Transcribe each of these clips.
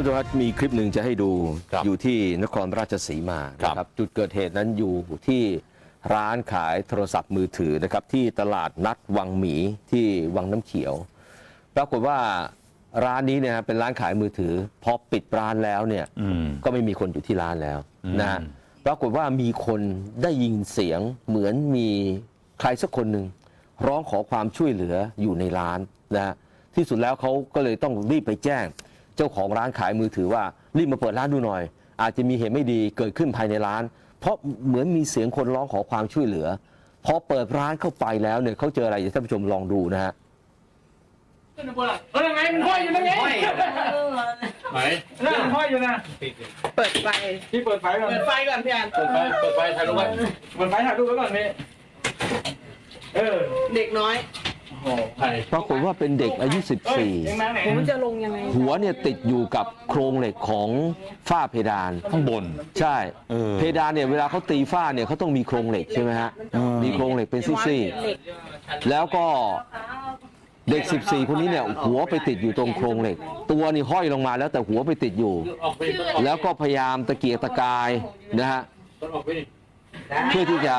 ท่านผู้ชมครับมีคลิปหนึ่งจะให้ดูครับอยู่ที่นครราชสีมาครับนะครับ จุดเกิดเหตุนั้นอยู่ที่ร้านขายโทรศัพท์มือถือนะครับ ที่ตลาดนัดวังหมีที่วังน้ำเขียว ปรากฏว่าร้านนี้เนี่ยเป็นร้านขายมือถือพอปิดร้านแล้วเนี่ยอืม ก็ไม่มีคนอยู่ที่ร้านแล้วอืมนะฮะปรากฏว่ามีคนได้ยินเสียงเหมือนมีใครสักคนหนึ่งร้องขอความช่วยเหลืออยู่ในร้านนะฮะที่สุดแล้วเขาก็เลยต้องรีบไปแจ้ง เจ้าของร้านขายมือถือว่ารีบมาเปิดร้านดูหน่อย อาจจะมีเหตุไม่ดีเกิดขึ้นภายในร้าน เพราะเหมือนมีเสียงคนร้องขอความช่วยเหลือพอเปิดร้านเข้าไปแล้วเนี่ยเขาเจออะไรเดี๋ยวท่านผู้ชมลองดูนะฮะขึ้นไปบนหลังเออยังไงมันห้อยอยู่นั่นไงไหนนั่นมันห้อยอยู่นะเปิดไฟพี่เปิดไฟก่อนเปิดไฟก่อนพี่อันเปิดไฟเปิดไฟถ่ายรูปไว้เปิดไฟถ่ายรูปไว้ก่อนพี่เออเด็กน้อยโอ้ถ่าย ปรากฏว่าเป็นเด็กอายุเอ้ยยัง14มาไหนผมจะลงยังไงหัวเนี่ยติดอยู่กับโครงเหล็กของฝ้าเพดาน ข้างบน ใช่ เออ เพดานเนี่ยเวลาเขาตีฝ้าเนี่ยเขาต้องมีโครงเหล็กใช่ไหมฮะ เออ มีโครงเหล็กเป็นซี่เหล็กๆแล้วก็เด็ก 14 คนนี้เนี่ยหัวไปติดอยู่ตรงโครงเหล็ก ตัวนี่ห้อยลงมาแล้วแต่หัวไปติดอยู่ออกไปแล้วก็พยายามตะเกียกตะกายนะฮะต้นออกไปดิ เพื่อที่จะ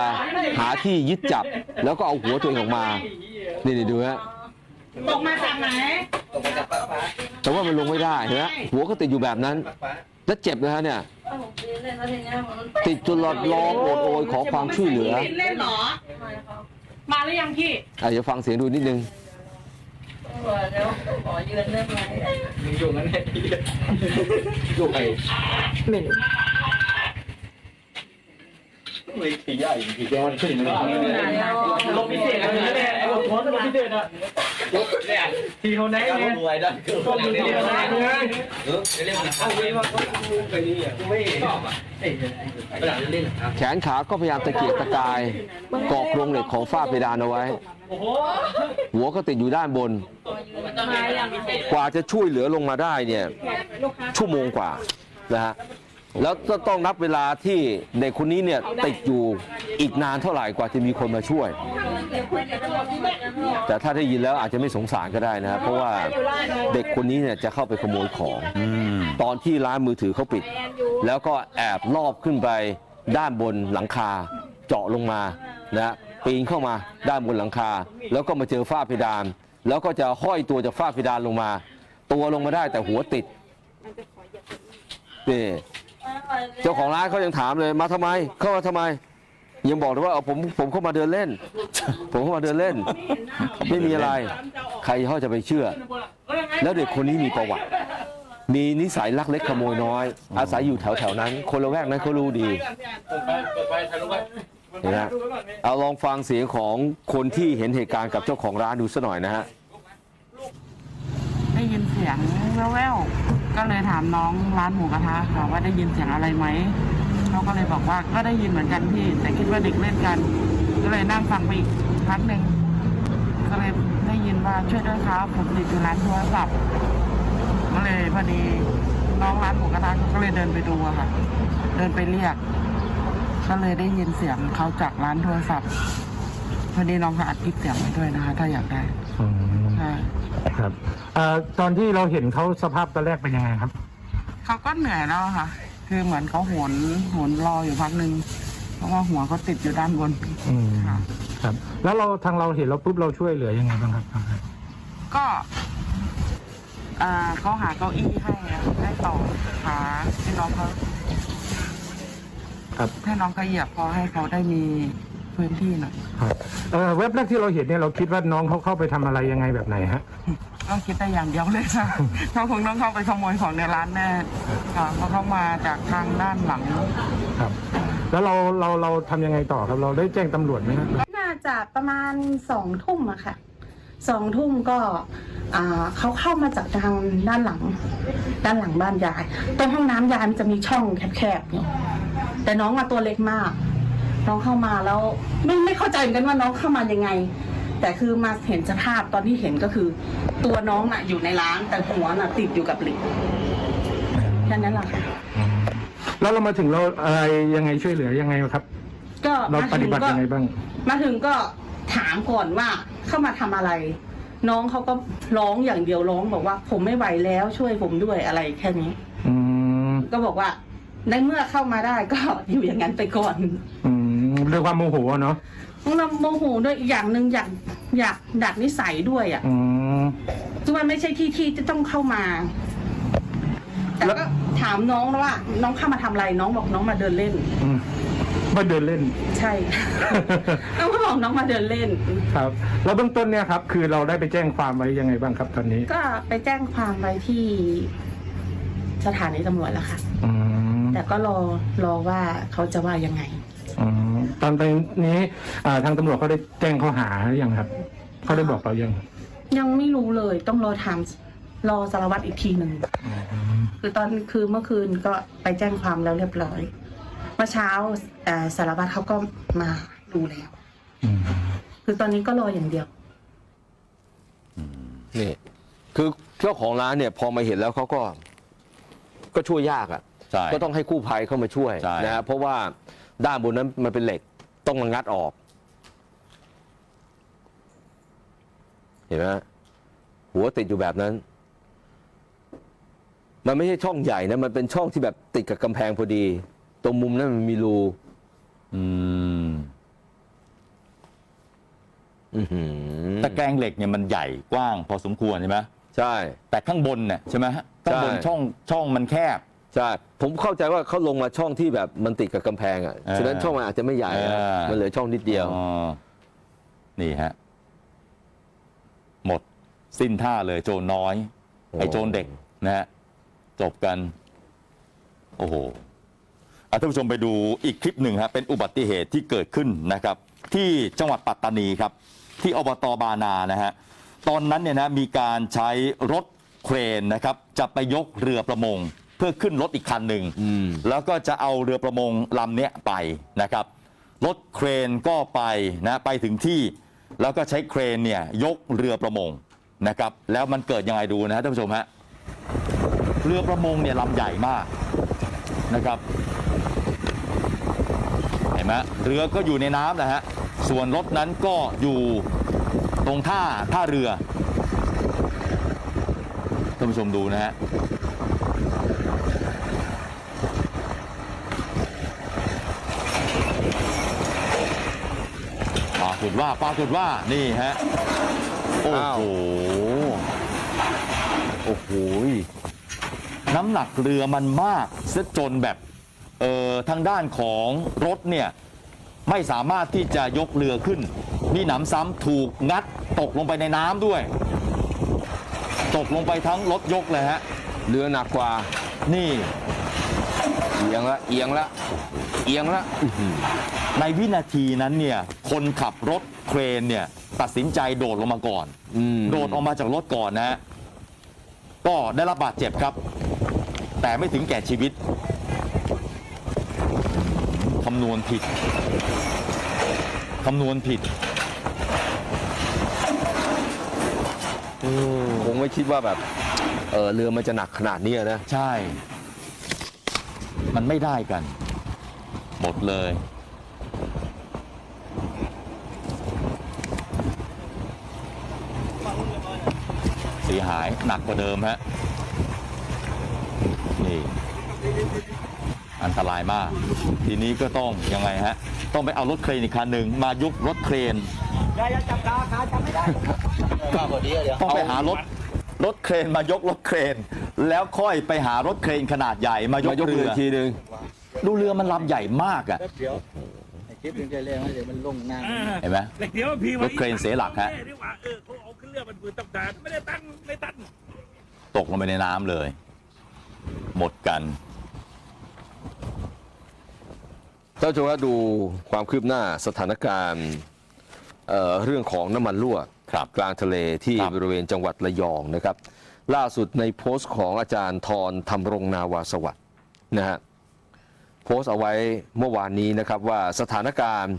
หาที่ยึดจับ แล้วก็เอาหัวตัวเองออกมา นี่นี่ดูฮะ ตกมาจากไหนแต่ว่ามันลงไม่ได้เห็นไหมหัวก็ติดอยู่แบบนั้นแล้วเจ็บนะฮะเนี่ย ติดจนหลอดร้องโอดโอยขอความช่วยเหลือ เล่นเหรอ มาหรือยังพี่อะเดี๋ยวฟังเสียงดูนิดนึงมึงอยู่งั้นแน่พี่อยู่ไหนไม่ รู้ไม่ตีใหญ่ตีแก้มันขึ้นเลยลงพิเศษอะไรนี่แหละลงหัวลงพิเศษอะทีเขาไหนเนี่ยรวยได้คือก็มีทีเขาไหนไงเอาไว้ว่าเขาไปนี่อะไม่ชอบอะเอ้ยเวลาเล่นอะแขนขาก็พยายามตะเกียกตะกายเกาะโครงเหล็กของฝ้าเพดานเอาไว้โอ้โหหัวก็ติดอยู่ด้านบนมายังกว่าจะช่วยเหลือลงมาได้เนี่ย ชั่วโมงกว่านะฮะ แล้วก็ต้องนับเวลาที่เด็กคนนี้เนี่ยติดอยู่อีกนานเท่าไหร่กว่าจะมีคนมาช่วย แต่ถ้าได้ยินแล้วอาจจะไม่สงสารก็ได้นะครับเพราะว่าเด็กคนนี้เนี่ยจะเข้าไปขโมยของอตอนที่ร้านมือถือเขาปิด แล้วก็แอบลอบขึ้นไปด้านบนหลังคาเจาะลงมานะฮะปีนเข้ามาด้านบนหลังคา แล้วก็มาเจอฝ้าเพดาน แล้วก็จะห้อยตัวจากฝ้าเพดานลงมา ตัวลงมาได้แต่หัวติดนี่ เจ้าของร้านเขายังถามเลยมาทำไม เข้ามาทำไม ยังบอกเลยว่าเอาผมผมเข้ามาเดินเล่น ผมเข้ามาเดินเล่น ไม่มีอะไร ใครเขาจะไปเชื่อ แล้วเด็กคนนี้มีประวัติ มีนิสัยลักเล็กขโมยน้อย อาศัยอยู่แถวแถวนั้น คนละแวกนั้นเขารู้ดีเห็นไหมเอาลองฟังเสียงของคนที่เห็นเหตุการณ์กับเจ้าของร้านดูสัหน่อยนะฮะได้ยินเสียงแว่วๆ ก็เลยถามน้องร้านหมูกระทะค่ะว่าได้ยินเสียงอะไรไหมเขาก็เลยบอกว่าก็ได้ยินเหมือนกันพี่ แต่คิดว่าเด็กเล่นกัน ก็เลยนั่งฟังไปอีกพักหนึ่งก็เลยได้ยินว่าช่วยด้วยครับผมติดอยู่ร้านโทรศัพท์ก็เลยพอดีน้องร้านหมูกระทะก็เลยเดินไปดูอะค่ะ เดินไปเรียก ก็เลยได้ยินเสียงเขาจากร้านโทรศัพท์พอดีน้องเขาอัดคลิปเสียงไว้ด้วยนะคะ ถ้าอยากได้ ค่ะครับเอ่อตอนที่เราเห็นเขาสภาพตอนแรกเป็นยังไงครับ เขาก็เหนื่อยแล้วอะค่ะ คือเหมือนเขาโหนโหนรออยู่พักหนึ่งเพราะว่าหัวเขาติดอยู่ด้านบนอืมค่ะ ครับ แล้วเราทางเราเห็นเราปุ๊บเราช่วยเหลือยังไงบ้างครับก็อ่าเขาหาเก้าอี้ให้อะให้ต่อขาให้น้องเขาครับ ให้น้องเขาเหยียบพอให้เขาได้มี พื้นที่หน่อยครับเอ่อเว็บแรกที่เราเห็นเนี่ยเราคิดว่าน้องเขาเข้าไปทำอะไรยังไงแบบไหนฮะก็คิดได้อย่างเดียวเลยค่ะ เขาคงต้องเข้าไปขโมยของในร้านแน่ค่ะเพราะเขามาจากทางด้านหลัง ครับ แล้วเราเราเราทำยังไงต่อครับเราได้แจ้งตำรวจไหมครับ น่าจะประมาณสองทุ่มอะค่ะสองทุ่มก็อ่าเขาเข้ามาจากทางด้านหลัง ด้านหลังบ้านยายตรงห้องน้ำยายมันจะมีช่องแคบๆอยู่แต่น้องอะตัวเล็กมาก น้องเข้ามาแล้วไม่ไม่เข้าใจเหมือนกันว่าน้องเข้ามายังไง แต่คือมาเห็นสภาพตอนที่เห็นก็คือ ตัวน้องน่ะอยู่ในร้านแต่หัวน่ะติดอยู่กับเหล็กแค่นั้นแหละค่ะแล้วเรามาถึงเราอะไรยังไงช่วยเหลือยังไงครับ ก็เรามาปถึฏิงบัติก็ยังไงบ้าง มาถึงก็ถามก่อนว่าเข้ามาทำอะไร น้องเขาก็ร้องอย่างเดียวร้องบอกว่า ผมไม่ไหวแล้วช่วยผมด้วยอะไรแค่นี้ก็บอกว่าในเมื่อเข้ามาได้ก็ อยู่อย่างนั้นไปก่อน อืม เรื่องความโมโหอะเนาะเราโมโหด้วยอีกอย่างหนึ่งอยากอยากดัดนิสัยด้วยอะอืม คือมันไม่ใช่ที่ที่จะต้องเข้ามา แต่แล้ว ก็ถามน้องว่า น้องเข้ามาทำอะไรน้องบอกน้องมาเดินเล่น อืมมาเดินเล่น ใช่ น้องก็บอกน้องมาเดินเล่น ครับ แล้วเบื้องต้นเนี่ยครับ คือเราได้ไปแจ้งความไว้ยังไงบ้างครับตอนนี้ ก็ไปแจ้งความไว้ที่สถานีตำรวจแล้วค่ะ อืมแต่ก็รอรอว่าเขาจะว่ายังไง อืมตอนนี้อ่าทางตำรวจเขาได้แจ้งข้อหาหรือยังครับเขาได้บอกเรายังยังไม่รู้เลยต้องรอถามรอสารวัตรอีกทีหนึ่งคือตอนคือเมื่อคืนก็ไปแจ้งความแล้วเรียบร้อยเมื่อเช้าเอ่อสารวัตรเขาก็มาดูแล้ว อืมคือตอนนี้ก็รออย่างเดียว นี่ คือเจ้าของร้านเนี่ยพอมาเห็นแล้วเขาก็ ก็ช่วยยากอะ ใช่ ก็ต้องให้กู้ภัยเข้ามาช่วยใช่ นะฮะเพราะว่า ด้านบนนั้นมันเป็นเหล็กต้องมางัดออก เห็นไหมฮะหัวติดอยู่แบบนั้น มันไม่ใช่ช่องใหญ่นะ มันเป็นช่องที่แบบติดกับกำแพงพอดี ตรงมุมนั้นมันมีรูอืมอื้อหือตะแกรงเหล็กเนี่ยมันใหญ่กว้างพอสมควรใช่ไหมใช่ แต่ข้างบนเนี่ยใช่ไหมฮะข้างบนใช่ช่องช่องมันแคบ ใช่ผมเข้าใจว่าเขาลงมาช่องที่แบบมันติดกับกำแพงอะเออฉะนั้นช่องมันอาจจะไม่ใหญ่อะเออ มันเหลือช่องนิดเดียว อ๋อนี่ฮะ หมดสิ้นท่าเลย โจรน้อยโอ้ไอ้โจรเด็กนะฮะจบกัน โอ้โหอะท่านผู้ชมไปดูอีกคลิปหนึ่งฮะเป็นอุบัติเหตุที่เกิดขึ้นนะครับ ที่จังหวัดปัตตานีครับ ที่อบตบานานะฮะตอนนั้นเนี่ยนะมีการใช้รถเครนนะครับ จะไปยกเรือประมงเพื่อขึ้นรถอีกคันหนึ่งอืมแล้วก็จะเอาเรือประมงลำเนี้ยไปนะครับ รถเครนก็ไปนะไปถึงที่แล้วก็ใช้เครนเนี่ยยกเรือประมงนะครับ แล้วมันเกิดยังไงดูนะฮะท่านผู้ชมฮะเรือประมงเนี่ยลำใหญ่มากนะครับเห็นไหมเรือก็อยู่ในน้ำนะฮะส่วนรถนั้นก็อยู่ตรงท่าท่าเรือท่านผู้ชมดูนะฮะากฏว่าปรากฏว่านี่ฮะ โอ้อ้าวโห โอ้โห น้ำหนักเรือมันมากซะจนแบบเอ่อทางด้านของรถเนี่ย ไม่สามารถที่จะยกเรือขึ้นมีหนำซ้ำถูกงัดตกลงไปในน้ำด้วย ตกลงไปทั้งรถยกเลยฮะ เรือหนักกว่า นี่ เอียงละ เอียงละเอียงละอื้อหือในวินาทีนั้นเนี่ยคนขับรถเครนเนี่ยตัดสินใจโดดลงมาก่อนอืมโดดออกมาจากรถก่อนนะฮะก็ได้รับบาดเจ็บครับ แต่ไม่ถึงแก่ชีวิตคำนวณผิดคำนวณผิดคงไม่คิดว่าแบบเออเรือมันจะหนักขนาดนี้นะ ใช่ มันไม่ได้กัน หมดเลย เสียหายหนักกว่าเดิมฮะ นี่ อันตรายมาก ทีนี้ก็ต้องยังไงฮะ ต้องไปเอารถเครนอีกคันหนึ่งมายุบรถเครนต้องไปหารถรถเครนมายกรถเครน แล้วค่อยไปหารถเครนขนาดใหญ่มายมากยกเรืเรือออีกทีหนึ่ง ดูเรือมันลำใหญ่มากอะเดี๋ยวคลิปถึงจะเรียกเดี๋ยวมันลงน้ำเห็นไหมเดี๋ยวพี่รถเครนเสียหลักฮะนี่ว่าเออเขาเอาขึ้นเรือมันปืนตั้งแต่ไม่ได้ตั้งไม่ตั้งตกลงไปในน้ำเลย หมดกันท่านผู้ชมครับดูความคืบหน้าสถานการณ์เอ่อเรื่องของน้ำมันรั่วครับกลางทะเลที่ครับ บริเวณจังหวัดระยองนะครับ ล่าสุดในโพสต์ของอาจารย์ทรธรรมรงนาวาสวัสดิ์นะฮะ โพสต์เอาไว้เมื่อวานนี้นะครับว่าสถานการณ์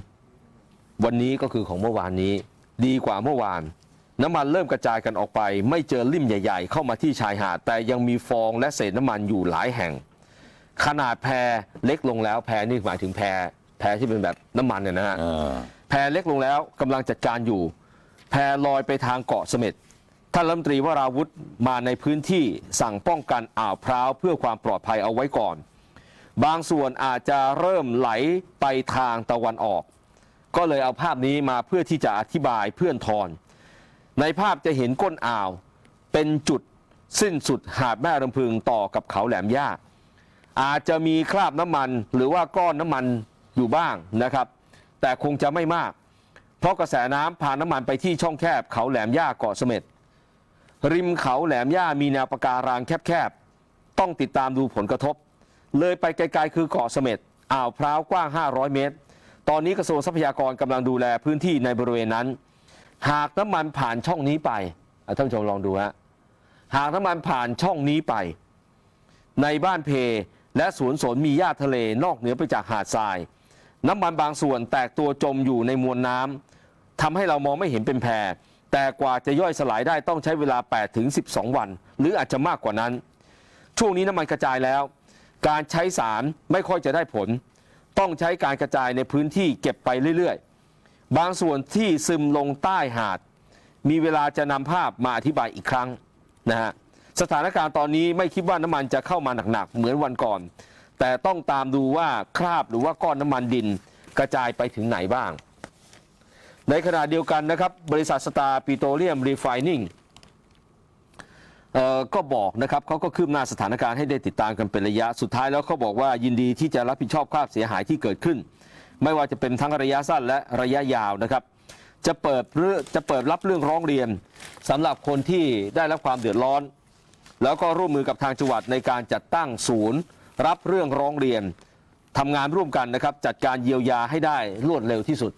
วันนี้ก็คือของเมื่อวานนี้ ดีกว่าเมื่อวาน น้ำมันเริ่มกระจายกันออกไป ไม่เจอลิ่มใหญ่ ๆ เข้ามาที่ชายหาดแต่ยังมีฟองและเศษน้ำมันอยู่หลายแห่ง ขนาดแพเล็กลงแล้วแพนี่หมายถึงแพแพที่เป็นแบบน้ำมันเนี่ยนะฮะเออแพเล็กลงแล้วกำลังจัดการอยู่ แพลอยไปทางเกาะเสม็ดท่านรัฐมนตรีวราวุธมาในพื้นที่สั่งป้องกันอ่าวพร้าวเพื่อความปลอดภัยเอาไว้ก่อน บางส่วนอาจจะเริ่มไหลไปทางตะวันออก ก็เลยเอาภาพนี้มาเพื่อที่จะอธิบายเพื่อนทอน ในภาพจะเห็นก้นอ่าว เป็นจุดสิ้นสุดหาดแม่ลำพึงต่อกับเขาแหลมย่าอาจจะมีคราบน้ำมันหรือว่าก้อนน้ำมันอยู่บ้างนะครับ แต่คงจะไม่มาก เพราะกระแสน้ำพาน้ำมันไปที่ช่องแคบเขาแหลมย่าเกาะเสม็ดริมเขาแหลมย่ามีแนวปะการังแคบๆต้องติดตามดูผลกระทบ เลยไปไกลๆคือเกาะเสม็ดอ่าวพร้าวกว้าง 500 เมตร ตอนนี้กระทรวงทรัพยากรกำลังดูแลพื้นที่ในบริเวณนั้น หากน้ำมันผ่านช่องนี้ไปท่านผู้ชมลองดูฮะหากน้ำมันผ่านช่องนี้ไป ในบ้านเพและสวนสนมีหญ้าทะเลนอกเหนือไปจากหาดทราย น้ำมันบางส่วนแตกตัวจมอยู่ในมวลน้ำทำให้เรามองไม่เห็นเป็นแพรแต่กว่าจะย่อยสลายได้ต้องใช้เวลา8ถึง12 วัน หรืออาจจะมากกว่านั้น ช่วงนี้น้ำมันกระจายแล้ว การใช้สารไม่ค่อยจะได้ผล ต้องใช้การกระจายในพื้นที่เก็บไปเรื่อยๆ บางส่วนที่ซึมลงใต้หาด มีเวลาจะนำภาพมาอธิบายอีกครั้งนะฮะสถานการณ์ตอนนี้ไม่คิดว่าน้ำมันจะเข้ามาหนักๆ เหมือนวันก่อน แต่ต้องตามดูว่าคราบหรือว่าก้อนน้ำมันดินกระจายไปถึงไหนบ้าง ในขณะเดียวกันนะครับ บริษัทสตาร์ปิโตรเลียมรีไฟนิ่ง ก็บอกนะครับเขาก็คืบหน้าสถานการณ์ให้ได้ติดตามกันเป็นระยะสุดท้ายแล้วเขาบอกว่ายินดีที่จะรับผิดชอบค่าเสียหายที่เกิดขึ้น ไม่ว่าจะเป็นทั้งระยะสั้นและระยะยาวนะครับ จะเปิดเรื่อจะเปิดรับเรื่องร้องเรียนสำหรับคนที่ได้รับความเดือดร้อน แล้วก็ร่วมมือกับทางจังหวัดในการจัดตั้งศูนย์ รับเรื่องร้องเรียนทำงานร่วมกันนะครับจัดการเยียวยาให้ได้รวดเร็วที่สุด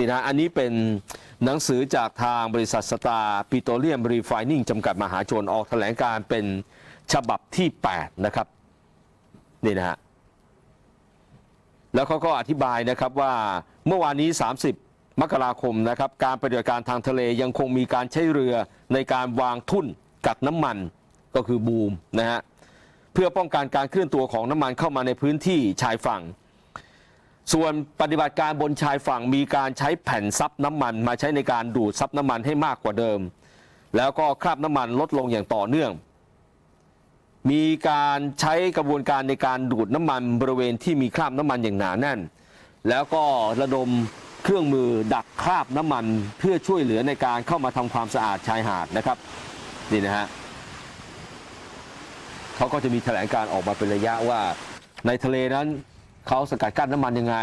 นี่นะอันนี้เป็นหนังสือจากทางบริษัทสตาร์ปิโตรเลียมรีไฟนิ่งจำกัดมหาชนออกแถลงการเป็นฉบับที่ 8 นะครับ นี่นะฮะแล้วเขาก็อธิบายนะครับว่าเมื่อวานนี้ 30 มกราคมนะครับการปฏิบัติการทางทะเลยังคงมีการใช้เรือในการวางทุ่นกักน้ำมันก็คือบูมนะฮะเพื่อป้องกันการเคลื่อนตัวของน้ำมันเข้ามาในพื้นที่ชายฝั่ง ส่วนปฏิบัติการบนชายฝั่งมีการใช้แผ่นซับน้ำมัน มาใช้ในการดูดซับน้ำมันให้มากกว่าเดิม แล้วก็คราบน้ำมันลดลงอย่างต่อเนื่อง มีการใช้กระบวนการในการดูดน้ำมันบริเวณที่มีคราบน้ำมันอย่างหนาแน่น แล้วก็ระดมเครื่องมือดักคราบน้ำมันเพื่อช่วยเหลือในการเข้ามาทำความสะอาดชายหาดนะครับนี่นะฮะเขาก็จะมีแถลงการออกมาเป็นระยะว่าในทะเลนั้น เขาสกัดกั้นน้ำมันยังไง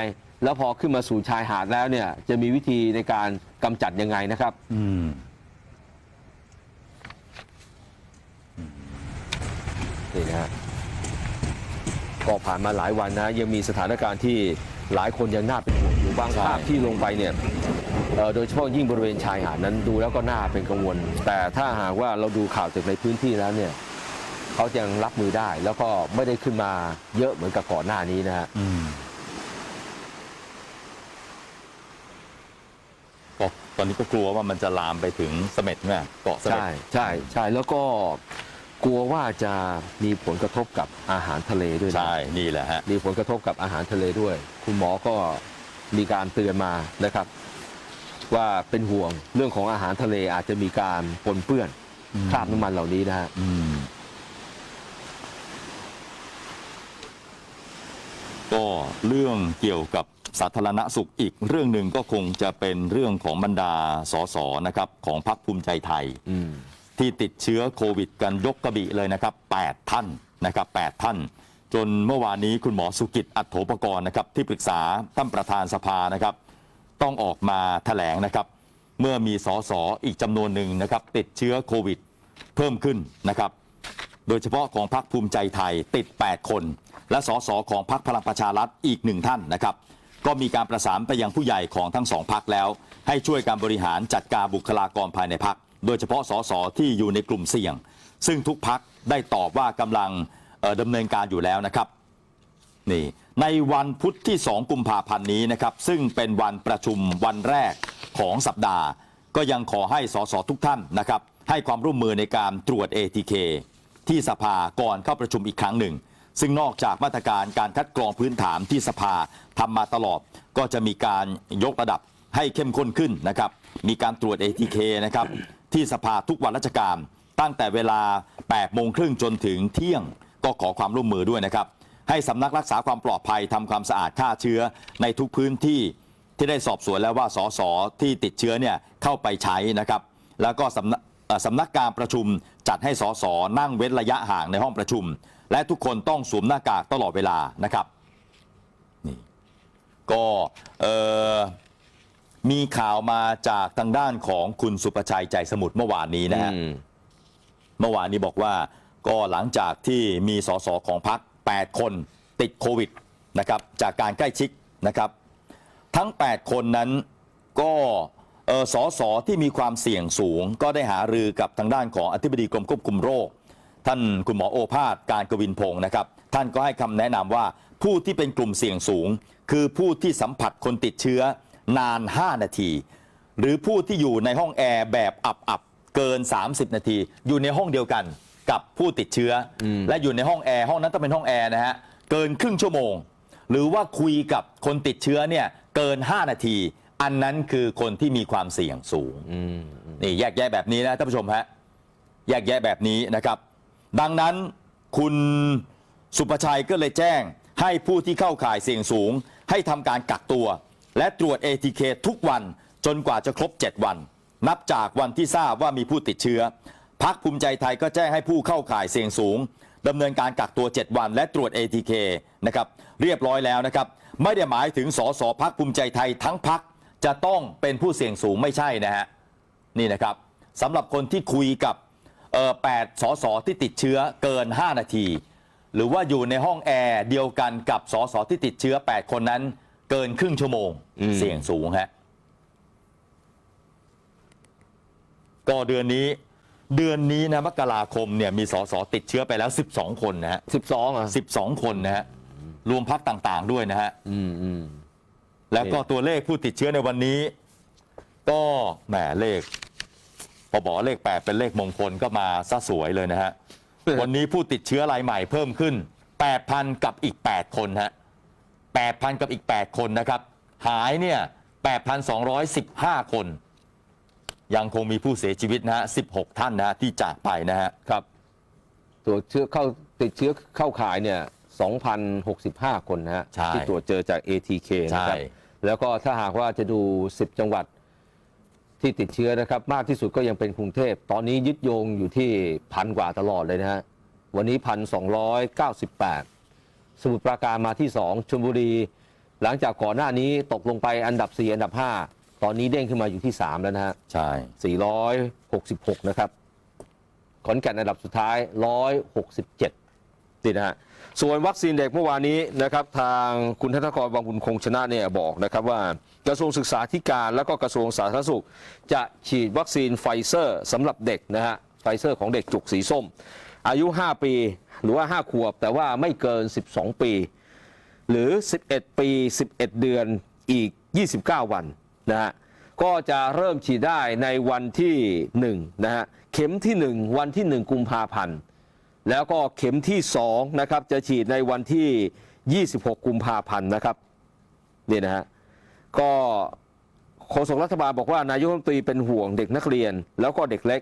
แล้วพอขึ้นมาสู่ชายหาดแล้วเนี่ย จะมีวิธีในการกำจัดยังไงนะครับ อืมนี่นะฮะก็ผ่านมาหลายวันนะ ยังมีสถานการณ์ที่หลายคนยังน่าเป็นห่วงอยู่บางใช่ภาพที่ลงไปเนี่ยเอ่อโดยเฉพาะยิ่งบริเวณชายหาดนั้นดูแล้วก็น่าเป็นกังวล แต่ถ้าหากว่าเราดูข่าวจากในพื้นที่แล้วเนี่ย เขายังรับมือได้ แล้วก็ไม่ได้ขึ้นมาเยอะเหมือนกับก่อนหน้านี้นะฮะ อืมก็ตอนนี้ก็กลัวว่ามันจะลามไปถึงเสม็ดเนี่ยเกาะเสม็ด ใช่ใช่ใช่แล้วก็กลัวว่าจะมีผลกระทบกับอาหารทะเลด้วยนะ ใช่ นี่แหละฮะ มีผลกระทบกับอาหารทะเลด้วย คุณหมอก็มีการเตือนมานะครับ ว่าเป็นห่วงเรื่องของอาหารทะเลอาจจะมีการปนเปื้อนอืมคราบน้ำมันเหล่านี้นะฮะ อืม ก็เรื่องเกี่ยวกับสาธารณสุขอีกเรื่องหนึ่งก็คงจะเป็นเรื่องของบรรดาสสนะครับของพรรคภูมิใจไทยอืมที่ติดเชื้อโควิดกันยกกระบี่เลยนะครับ 8 ท่านนะครับ8ท่าน จนเมื่อวานนี้คุณหมอสุกิจอัตโถปกรณ์นะครับที่ปรึกษาท่านประธานสภานะครับ ต้องออกมาแถลงนะครับ เมื่อมีสสอีกจำนวนหนึ่งนะครับ ติดเชื้อโควิด เพิ่มขึ้นนะครับ โดยเฉพาะของพรรคภูมิใจไทยติด 8 คน และสสของพรรคพลังประชารัฐอีกหนึ่งท่านนะครับ ก็มีการประสานไปยังผู้ใหญ่ของทั้งสองพรรคแล้ว ให้ช่วยการบริหารจัดการบุคลากรภายในพรรคโดยเฉพาะสสที่อยู่ในกลุ่มเสี่ยง ซึ่งทุกพรรคได้ตอบว่ากำลังเอ่อดำเนินการอยู่แล้วนะครับนี่ในวันพุธที่ 2 กุมภาพันธ์นี้นะครับ ซึ่งเป็นวันประชุมวันแรกของสัปดาห์ ก็ยังขอให้สสทุกท่านนะครับ ให้ความร่วมมือในการตรวจ ATK ที่สภาก่อนเข้าประชุมอีกครั้งหนึ่ง ซึ่งนอกจากมาตรการการคัดกรองพื้นฐานที่สภาทำมาตลอด ก็จะมีการยกระดับให้เข้มข้นขึ้นนะครับ มีการตรวจ ATK นะครับที่สภาทุกวันราชการ ตั้งแต่เวลา 8 โมงครึ่งจนถึงเที่ยงก็ขอความร่วมมือด้วยนะครับ ให้สำนักรักษาความปลอดภัยทำความสะอาดฆ่าเชื้อในทุกพื้นที่ที่ได้สอบสวนแล้วว่าสสที่ติดเชื้อเนี่ยเข้าไปใช้นะครับ แล้วก็สำนักสำนักการประชุม จัดให้สสนั่งเว้นระยะห่างในห้องประชุม และทุกคนต้องสวมหน้ากากตลอดเวลานะครับนี่ก็เอ่อมีข่าวมาจากทางด้านของคุณสุประชัยใจสมุทรเมื่อวานนี้นะฮะอืมเมื่อวานนี้บอกว่าก็หลังจากที่มีสสของพรรค8คนติดโควิดนะครับจากการใกล้ชิดนะครับ ทั้ง 8 คนนั้นก็ เอ่อสสที่มีความเสี่ยงสูง ก็ได้หารือกับทางด้านของอธิบดีกรมควบคุมโรค ท่านคุณหมอโอภาสการกวินพงศ์นะครับ ท่านก็ให้คำแนะนำว่าผู้ที่เป็นกลุ่มเสี่ยงสูง คือผู้ที่สัมผัสคนติดเชื้อนาน 5 นาที หรือผู้ที่อยู่ในห้องแอร์แบบอับๆเกิน 30 นาที อยู่ในห้องเดียวกันกับผู้ติดเชื้ออมและอยู่ในห้องแอร์ห้องนั้นต้องเป็นห้องแอร์นะฮะเกินครึ่งชั่วโมง หรือว่าคุยกับคนติดเชื้อเนี่ยเกิน 5 นาที อันนั้นคือคนที่มีความเสี่ยงสูงอืมนี่แยกแยะแบบนี้นะท่านผู้ชมฮะแยกแยะแบบนี้นะครับ ดังนั้นคุณสุประชัยก็เลยแจ้งให้ผู้ที่เข้าข่ายเสี่ยงสูง ให้ทำการกักตัว และตรวจ ATK ทุกวันจนกว่าจะครบ 7 วัน นับจากวันที่ทราบว่ามีผู้ติดเชื้อพักภูมิใจไทยก็แจ้งให้ผู้เข้าข่ายเสี่ยงสูงดำเนินการกักตัว 7 วันและตรวจ ATK นะครับเรียบร้อยแล้วนะครับ ไม่ได้หมายถึงสสพักภูมิใจไทยทั้งพัก จะต้องเป็นผู้เสี่ยงสูงไม่ใช่นะฮะนี่นะครับสำหรับคนที่คุยกับเอ่อ8สสที่ติดเชื้อเกิน 5 นาที หรือว่าอยู่ในห้องแอร์เดียวกันกับสสที่ติดเชื้อ 8 คนนั้น เกินครึ่งชั่วโมงอืมเสี่ยงสูงฮะก็เดือนนี้เดือนนี้นะมกราคมเนี่ยมีสสติดเชื้อไปแล้ว 12 คนนะฮะสิบสองอะ12คนนะฮะรวมพักต่างๆด้วยนะฮะอืมอืม แล้วก็ตัวเลขผู้ติดเชื้อในวันนี้ ก็แหมเลขพอบอกเลข 8 เป็นเลขมงคลก็มาซะสวยเลยนะฮะ วันนี้ผู้ติดเชื้อรายใหม่เพิ่มขึ้น 8,000 กับอีก 8 คนฮะ 8,000 กับอีก 8 คนนะครับ หายเนี่ย 8,215 คน ยังคงมีผู้เสียชีวิตนะฮะ 16 ท่านนะฮะที่จากไปนะฮะ ครับ ตัวเชื้อเข้าติดเชื้อเข้าข่ายเนี่ย 2,065 คนนะฮะใช่ที่ตรวจเจอจาก ATK นะครับ ใช่ แล้วก็ถ้าหากว่าจะดู 10 จังหวัดที่ติดเชื้อนะครับ มากที่สุดก็ยังเป็นกรุงเทพ ตอนนี้ยึดโยงอยู่ที่พันกว่าตลอดเลยนะฮะ วันนี้พันสองสมุทรปราการมาที่2ชลบุรี หลังจากก่อนหน้านี้ตกลงไปอันดับ 4 อันดับ 5 ตอนนี้เด้งขึ้นมาอยู่ที่ 3 แล้วนะฮะ ใช่ 466 นะครับ ขอนแก่นอันดับสุดท้าย 167นี่นะฮะ ส่วนวัคซีนเด็กเมื่อวานนี้นะครับทางคุณธนกรวังบุญคงชนะเนี่ยบอกนะครับว่ากระทรวงศึกษาธิการแล้วก็กระทรวงสาธารณสุข จะฉีดวัคซีนไฟเซอร์สำหรับเด็กนะฮะไฟเซอร์ของเด็กจุกสีส้ม อายุ 5 ปีหรือว่า 5 ขวบ แต่ว่าไม่เกิน 12 ปี หรือ 11 ปี 11 เดือนอีก 29 วันนะฮะก็จะเริ่มฉีดได้ในวันที่1นะฮะเข็มที่ 1 วันที่ 1 กุมภาพันธ์ แล้วก็เข็มที่2นะครับจะฉีดในวันที่ 26 กุมภาพันธ์นะครับนี่นะฮะก็โฆษกรัฐบาลบอกว่านายกรัฐมนตรีเป็นห่วงเด็กนักเรียน แล้วก็เด็กเล็ก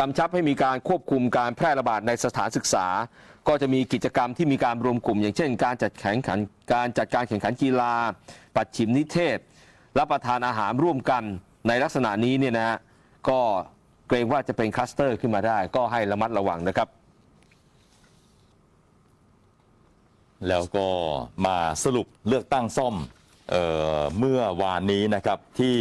กำชับให้มีการควบคุมการแพร่ระบาดในสถานศึกษา ก็จะมีกิจกรรมที่มีการรวมกลุ่ม อย่างเช่น การจัดแข่งขันการจัดการแข่งขันกีฬา ปัดฉิมนิเทศ รับประทานอาหารร่วมกันในลักษณะนี้เนี่ยนะฮะก็เกรงว่าจะเป็นคลัสเตอร์ขึ้นมาได้ ก็ให้ระมัดระวังนะครับ แล้วก็มาสรุปเลือกตั้งซ่อมเออเมื่อวานนี้นะครับที่